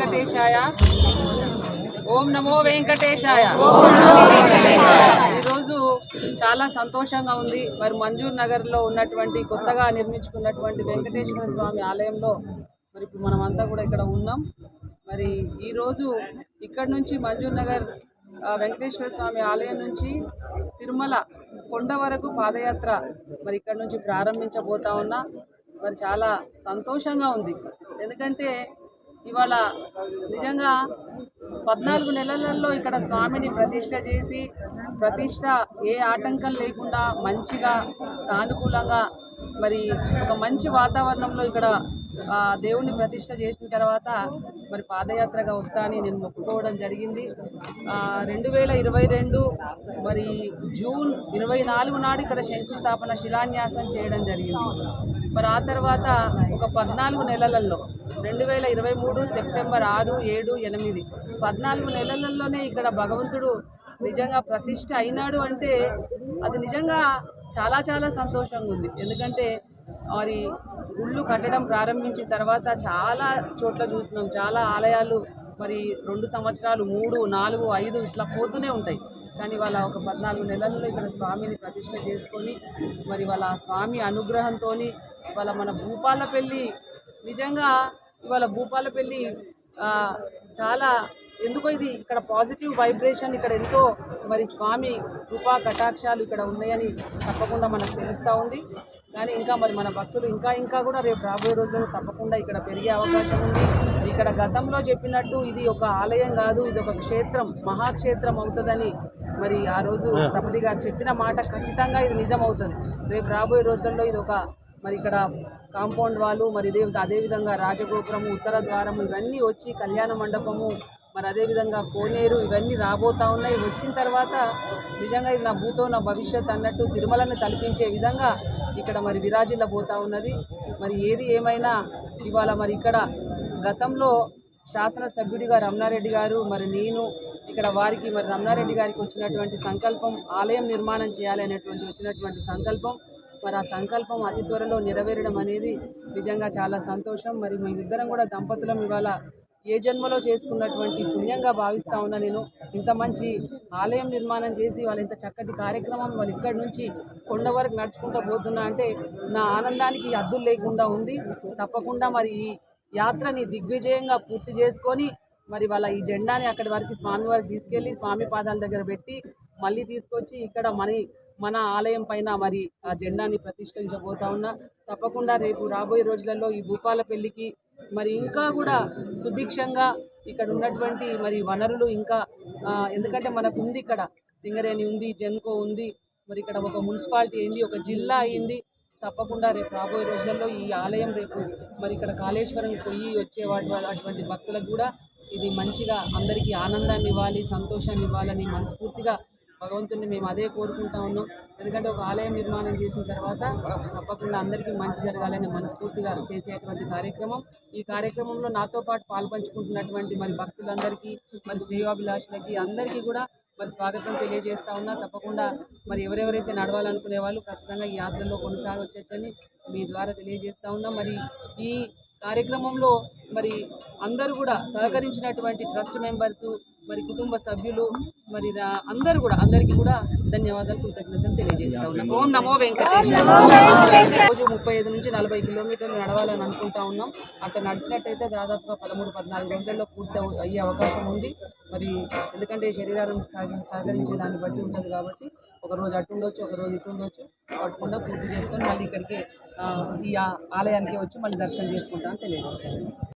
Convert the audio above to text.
వెంకటేశాయ. ఓం నమో వెంకటేశాయ. ఈరోజు చాలా సంతోషంగా ఉంది. మరి మంజూర్ నగర్లో ఉన్నటువంటి కొత్తగా నిర్మించుకున్నటువంటి వెంకటేశ్వర స్వామి ఆలయంలో మరి ఇప్పుడు మనమంతా కూడా ఇక్కడ ఉన్నాం. మరి ఈరోజు ఇక్కడ నుంచి మంజూర్ నగర్ ఆ, వెంకటేశ్వర స్వామి ఆలయం నుంచి తిరుమల కొండ వరకు పాదయాత్ర మరి ఇక్కడ నుంచి ప్రారంభించబోతా ఉన్నా. మరి చాలా సంతోషంగా ఉంది. ఎందుకంటే ఇవాళ నిజంగా పద్నాలుగు నెలలలో ఇక్కడ స్వామిని ప్రతిష్ట చేసి ప్రతిష్ట ఏ ఆటంకం లేకుండా మంచిగా సానుకూలంగా మరి ఒక మంచి వాతావరణంలో ఇక్కడ దేవుణ్ణి ప్రతిష్ట చేసిన తర్వాత మరి పాదయాత్రగా వస్తా అని నేను మొక్కుకోవడం జరిగింది. రెండు వేల ఇరవై రెండు మరి జూన్ ఇరవై నాలుగు నాడు ఇక్కడ శంకుస్థాపన శిలాన్యాసం చేయడం జరిగింది. మరి ఆ తర్వాత ఒక పద్నాలుగు నెలలలో రెండు వేల ఇరవై మూడు సెప్టెంబర్ ఆరు ఏడు ఎనిమిది. పద్నాలుగు నెలలలోనే ఇక్కడ భగవంతుడు నిజంగా ప్రతిష్ట అయినాడు అంటే అది నిజంగా చాలా చాలా సంతోషంగా ఉంది. ఎందుకంటే మరి గుళ్ళు కట్టడం ప్రారంభించిన తర్వాత చాలా చోట్ల చూసినాం. చాలా ఆలయాలు మరి రెండు సంవత్సరాలు మూడు నాలుగు ఐదు ఇట్లా పోతూనే ఉంటాయి. కానీ వాళ్ళ ఒక పద్నాలుగు నెలల్లో ఇక్కడ స్వామిని ప్రతిష్ట చేసుకొని మరి వాళ్ళ ఆ స్వామి అనుగ్రహంతో వాళ్ళ మన భూపాలపల్లి నిజంగా ఇవాళ భూపాలపల్లి చాలా ఎందుకో ఇది ఇక్కడ పాజిటివ్ వైబ్రేషన్ ఇక్కడ ఎంతో మరి స్వామి కృపా కటాక్షాలు ఇక్కడ ఉన్నాయని తప్పకుండా మనకు తెలుస్తూ ఉంది. కానీ ఇంకా మరి మన భక్తులు ఇంకా ఇంకా కూడా రేపు రాబోయే రోజుల్లో తప్పకుండా ఇక్కడ పెరిగే అవకాశం ఉంది. ఇక్కడ గతంలో చెప్పినట్టు ఇది ఒక ఆలయం కాదు ఇది ఒక క్షేత్రం మహాక్షేత్రం అవుతుందని మరి ఆ రోజు స్థపతి గారు చెప్పిన మాట ఖచ్చితంగా ఇది నిజం అవుతుంది రేపు రాబోయే రోజుల్లో ఇది ఒక మరి ఇక్కడ కాంపౌండ్ వాళ్ళు మరి ఇదే అదేవిధంగా రాజగోపురము ఉత్తర ద్వారము ఇవన్నీ వచ్చి కళ్యాణ మండపము మరి అదేవిధంగా కోనేరు ఇవన్నీ రాబోతూ ఉన్నాయి. వచ్చిన తర్వాత నిజంగా ఇది నా భూతో నా భవిష్యత్ అన్నట్టు తిరుమలను తలపించే విధంగా ఇక్కడ మరి విరాజిల్లబోతూ ఉన్నది. మరి ఏది ఏమైనా ఇవాళ మరి ఇక్కడ గతంలో శాసనసభ్యుడిగా రమణారెడ్డి గారు మరి నేను ఇక్కడ వారికి మరి రమణారెడ్డి గారికి వచ్చినటువంటి సంకల్పం ఆలయం నిర్మాణం చేయాలి అనేటువంటి వచ్చినటువంటి సంకల్పం మరి ఆ సంకల్పం అతి త్వరలో నెరవేరడం అనేది నిజంగా చాలా సంతోషం. మరి మేమిద్దరం కూడా దంపతులం ఇవాళ ఏ జన్మలో చేసుకున్నటువంటి పుణ్యంగా భావిస్తా ఉన్నా నేను. ఇంత మంచి ఆలయం నిర్మాణం చేసి వాళ్ళు ఇంత చక్కటి కార్యక్రమం వాళ్ళు ఇక్కడి నుంచి కొండ వరకు నడుచుకుంటూ పోతున్నా అంటే నా ఆనందానికి అద్దులు లేకుండా ఉంది. తప్పకుండా మరి ఈ యాత్రని దిగ్విజయంగా పూర్తి చేసుకొని మరి వాళ్ళ ఈ జెండాని అక్కడి వరకు స్వామి వారికి తీసుకెళ్ళి స్వామి పాదాల దగ్గర పెట్టి మళ్ళీ తీసుకొచ్చి ఇక్కడ మన మన ఆలయం పైన మరి ఆ జెండాని ప్రతిష్ఠించబోతా ఉన్నా తప్పకుండా రేపు రాబోయే రోజులలో ఈ భూపాల పెళ్ళికి మరి ఇంకా కూడా సుభిక్షంగా ఇక్కడ ఉన్నటువంటి మరి వనరులు ఇంకా ఎందుకంటే మనకు ఉంది ఇక్కడ సింగరేణి ఉంది జెన్కో ఉంది మరి ఇక్కడ ఒక మున్సిపాలిటీ అయింది ఒక జిల్లా అయింది తప్పకుండా రేపు రాబోయే రోజులలో ఈ ఆలయం రేపు మరి ఇక్కడ కాళేశ్వరం పొయ్యి వచ్చే అటువంటి భక్తులకు కూడా ఇది మంచిగా అందరికీ ఆనందాన్ని ఇవ్వాలి సంతోషాన్ని ఇవ్వాలని మనస్ఫూర్తిగా భగవంతుడిని మేము అదే కోరుకుంటా ఉన్నాం. ఎందుకంటే ఒక ఆలయం నిర్మాణం చేసిన తర్వాత తప్పకుండా అందరికీ మంచి జరగాలని మనస్ఫూర్తిగా చేసేటువంటి కార్యక్రమం. ఈ కార్యక్రమంలో నాతో పాటు పాల్పంచుకుంటున్నటువంటి మరి భక్తులందరికీ మరి శ్రేయోభిలాషులకి అందరికీ కూడా మరి స్వాగతం తెలియజేస్తా ఉన్నా. తప్పకుండా మరి ఎవరెవరైతే నడవాలనుకునే వాళ్ళు ఖచ్చితంగా ఈ యాత్రలో కొనసాగొచ్చని మీ ద్వారా తెలియజేస్తా ఉన్నా. మరి ఈ కార్యక్రమంలో మరి అందరూ కూడా సహకరించినటువంటి ట్రస్ట్ మెంబర్స్ మరి కుటుంబ సభ్యులు మరి అందరూ కూడా అందరికీ కూడా ధన్యవాదాలు కృతజ్ఞతలు తెలియజేస్తా ఉన్నాం. ఓం నమో వెంకటేశ్వర రోజు ముప్పై ఐదు నుంచి నలభై కిలోమీటర్లు నడవాలని అనుకుంటా ఉన్నాం. అక్కడ నడిచినట్టయితే దాదాపుగా పదమూడు పద్నాలుగు గంటల్లో పూర్తి అవ- అయ్యే అవకాశం ఉంది. మరి ఎందుకంటే శరీరం సహ- సహకరించే దాన్ని బట్టి ఉంటుంది కాబట్టి ఒక రోజు అటు ఉండొచ్చు ఒక రోజు ఇటు ఉండొచ్చు. పట్టకుండా పూర్తి చేసుకొని మళ్ళీ ఇక్కడికి ఈ ఆలయానికి వచ్చి మళ్ళీ దర్శనం చేసుకుంటామని తెలియజేస్తాను.